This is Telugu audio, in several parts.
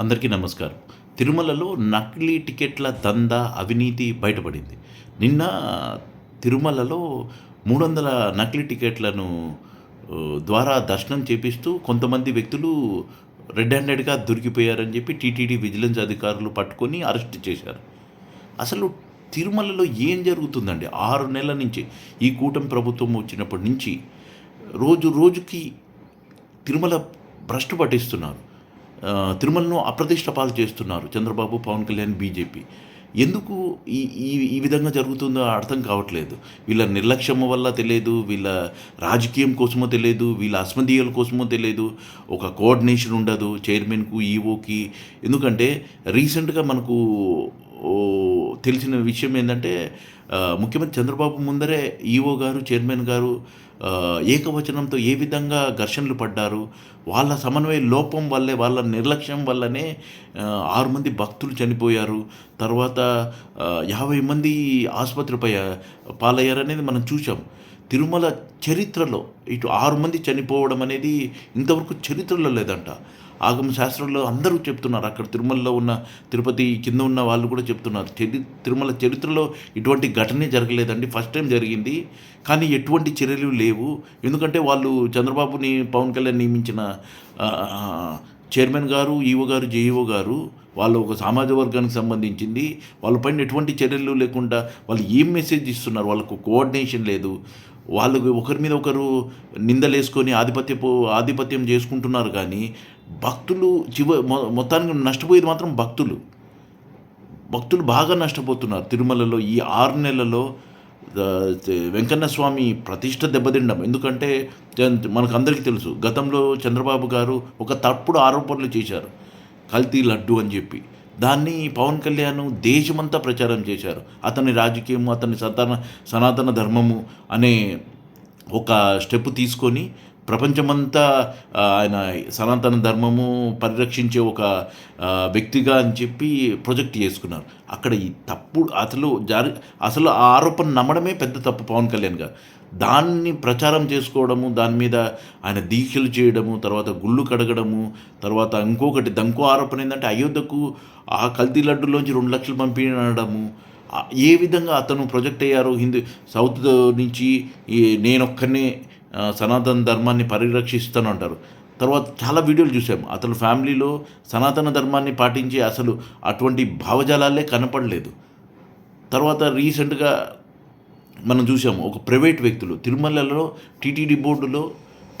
అందరికీ నమస్కారం. తిరుమలలో నకిలీ టికెట్ల దందా అవినీతి బయటపడింది. నిన్న తిరుమలలో మూడు వందల నకిలీ టికెట్లను ద్వారా దర్శనం చేపిస్తూ కొంతమంది వ్యక్తులు రెడ్ హ్యాండెడ్గా దొరికిపోయారని చెప్పి టీటీడీ విజిలెన్స్ అధికారులు పట్టుకొని అరెస్ట్ చేశారు. అసలు తిరుమలలో ఏం జరుగుతుందండి? ఆరు నెలల నుంచి ఈ కూటమి ప్రభుత్వం వచ్చినప్పటి నుంచి రోజు రోజుకి తిరుమల భ్రష్టు పట్టిస్తున్నారు. తిరుమలను అప్రతిష్ట పాలు చేస్తున్నారు చంద్రబాబు పవన్ కళ్యాణ్ బీజేపీ. ఎందుకు ఈ ఈ ఈ విధంగా జరుగుతుందో అర్థం కావట్లేదు. వీళ్ళ నిర్లక్ష్యం వల్ల తెలియదు వీళ్ళ రాజకీయం కోసమో తెలియదు వీళ్ళ అస్మదీయుల కోసమో తెలియదు ఒక కోఆర్డినేషన్ ఉండదు చైర్మన్కు ఈఓకి ఎందుకంటే రీసెంట్గా మనకు తెలిసిన విషయం ఏంటంటే ముఖ్యమంత్రి చంద్రబాబు ముందరే ఈఓ గారు చైర్మన్ గారు ఏకవచనంతో ఏ విధంగా ఘర్షణలు పడ్డారు వాళ్ళ సమన్వయ లోపం వల్లే వాళ్ళ నిర్లక్ష్యం వల్లనే ఆరు మంది భక్తులు చనిపోయారు. తర్వాత యాభై మంది ఆసుపత్రిపై పాలయ్యారనేది మనం చూసాం తిరుమల చరిత్రలో ఇటు ఆరు మంది చనిపోవడం అనేది ఇంతవరకు చరిత్రలో లేదంట. ఆగమ శాస్త్రంలో అందరూ చెప్తున్నారు. అక్కడ తిరుమలలో ఉన్న తిరుపతి కింద ఉన్న వాళ్ళు కూడా చెప్తున్నారు. చరి తిరుమల చరిత్రలో ఇటువంటి ఘటనే జరగలేదండి. ఫస్ట్ టైం జరిగింది. కానీ ఎటువంటి చర్యలు లేవు. ఎందుకంటే వాళ్ళు చంద్రబాబుని పవన్ కళ్యాణ్ నియమించిన చైర్మన్ గారు ఈఓ గారు జేఈఓ గారు వాళ్ళు ఒక సమాజ వర్గానికి సంబంధించింది. వాళ్ళపైన ఎటువంటి చర్యలు లేకుండా వాళ్ళు ఏం మెసేజ్ ఇస్తున్నారు? వాళ్ళకు కోఆర్డినేషన్ లేదు. వాళ్ళు ఒకరి మీద ఒకరు నిందలేసుకొని ఆధిపత్యపు ఆధిపత్యం చేసుకుంటున్నారు కానీ భక్తులు చివ మొ- మొత్తానికి నష్టపోయేది మాత్రం భక్తులు. భక్తులు బాగా నష్టపోతున్నారు. తిరుమలలో ఈ ఆరు నెలలో వెంకన్న స్వామి ప్రతిష్ట దెబ్బతిండం ఎందుకంటే మనకు అందరికీ తెలుసు గతంలో చంద్రబాబు గారు ఒక తప్పుడు ఆరోపణలు చేశారు. కల్తీ లడ్డు అని చెప్పి. దాన్ని పవన్ కళ్యాణ్ దేశమంతా ప్రచారం చేశారు. అతని రాజకీయము అతని సతన సనాతన ధర్మము అనే ఒక స్టెప్ తీసుకొని ప్రపంచమంతా ఆయన సనాతన ధర్మము పరిరక్షించే ఒక వ్యక్తిగా అని చెప్పి ప్రొజెక్ట్ చేసుకున్నారు. అక్కడ ఈ తప్పు అసలు జారి అసలు ఆ ఆరోపణ నమ్మడమే పెద్ద తప్పు పవన్ కళ్యాణ్ గారు. దాన్ని ప్రచారం చేసుకోవడము దాని మీద ఆయన దీక్షలు చేయడము తర్వాత గుళ్ళు కడగడము తర్వాత ఇంకొకటి దంకో ఆరోపణ ఏంటంటే అయోధ్యకు ఆ కల్తీ లడ్డులోంచి రెండు లక్షలు పంపించడము ఏ విధంగా అతను ప్రొజెక్ట్ అయ్యారు హిందూ సౌత్ నుంచి ఈ నేనొక్కనే సనాతన ధర్మాన్ని పరిరక్షిస్తాను అంటారు. తర్వాత చాలా వీడియోలు చూసాం. అతను ఫ్యామిలీలో సనాతన ధర్మాన్ని పాటించి అసలు అటువంటి భావజాలాలే కనపడలేదు. తర్వాత రీసెంట్గా మనం చూసాము ఒక ప్రైవేట్ వ్యక్తులు తిరుమలలో టీటీడీ బోర్డులో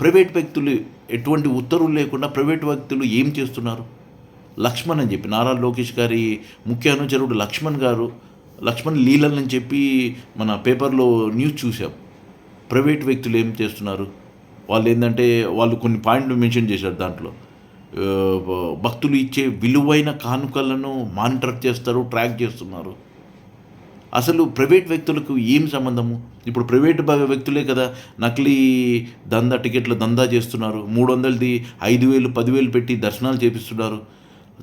ప్రైవేట్ వ్యక్తులు ఎటువంటి ఉత్తర్వులు లేకుండా ప్రైవేట్ వ్యక్తులు ఏం చేస్తున్నారు? లక్ష్మణ్ అని చెప్పి నారా లోకేష్ గారి ముఖ్య అనుచరుడు లక్ష్మణ్ గారు లక్ష్మణ్ లీలన్ అని చెప్పి మన పేపర్లో న్యూస్ చూసాం. ప్రైవేట్ వ్యక్తులు ఏం చేస్తున్నారు? వాళ్ళు ఏంటంటే వాళ్ళు కొన్ని పాయింట్లు మెన్షన్ చేశారు దాంట్లో. భక్తులు ఇచ్చే విలువైన కానుకలను మానిటర్ చేస్తారు ట్రాక్ చేస్తున్నారు. అసలు ప్రైవేట్ వ్యక్తులకు ఏం సంబంధము? ఇప్పుడు ప్రైవేట్ వ్యక్తులే కదా నకిలీ దందా టికెట్ల దందా చేస్తున్నారు. మూడు వందలది ఐదు వేలు పదివేలు పెట్టి దర్శనాలు చేపిస్తున్నారు.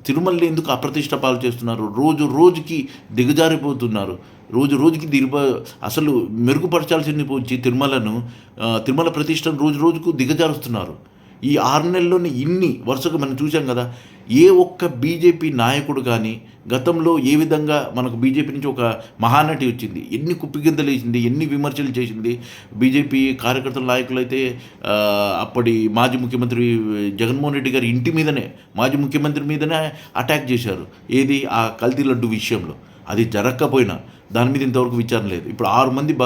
తిరుమలని ఎందుకు అప్రతిష్ట పాలు చేస్తున్నారు? రోజు రోజుకి దిగజారిపోతున్నారు. రోజు రోజుకి దిగ అసలు మెరుగుపరచాల్సింది పోచి తిరుమలను తిరుమల ప్రతిష్టను రోజు రోజుకు దిగజారుస్తున్నారు. ఈ ఆరు నెలల్లోనే ఇన్ని వరుసగా మనం చూసాం కదా ఏ ఒక్క బీజేపీ నాయకుడు కానీ గతంలో ఏ విధంగా మనకు బీజేపీ నుంచి ఒక మహానటి వచ్చింది ఎన్ని కుప్పిగింతలు వేసింది ఎన్ని విమర్శలు చేసింది బీజేపీ కార్యకర్తల నాయకులు అయితే అప్పటి మాజీ ముఖ్యమంత్రి జగన్మోహన్ రెడ్డి గారి ఇంటి మీదనే మాజీ ముఖ్యమంత్రి మీదనే అటాక్ చేశారు. ఏది? ఆ కల్తీ లడ్డు విషయంలో. అది జరగకపోయినా దాని మీద ఇంతవరకు విచారణ లేదు. ఇప్పుడు ఆరు మంది భ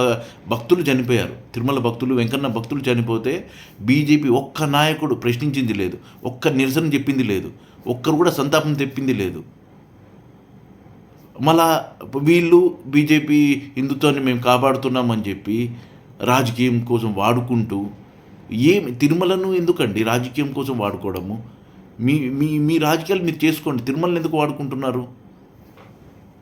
భక్తులు చనిపోయారు. తిరుమల భక్తులు వెంకన్న భక్తులు చనిపోతే బీజేపీ ఒక్క నాయకుడు ప్రశ్నించింది లేదు. ఒక్క నిరసన చెప్పింది లేదు. ఒక్కరు కూడా సంతాపం తెప్పింది లేదు. మళ్ళా వీళ్ళు బీజేపీ హిందుత్వాన్ని మేము కాపాడుతున్నామని చెప్పి రాజకీయం కోసం వాడుకుంటూ ఏమి తిరుమలను ఎందుకండి రాజకీయం కోసం వాడుకోవడము? మీ మీ మీ రాజకీయాలు మీరు చేసుకోండి. తిరుమలను ఎందుకు వాడుకుంటున్నారు?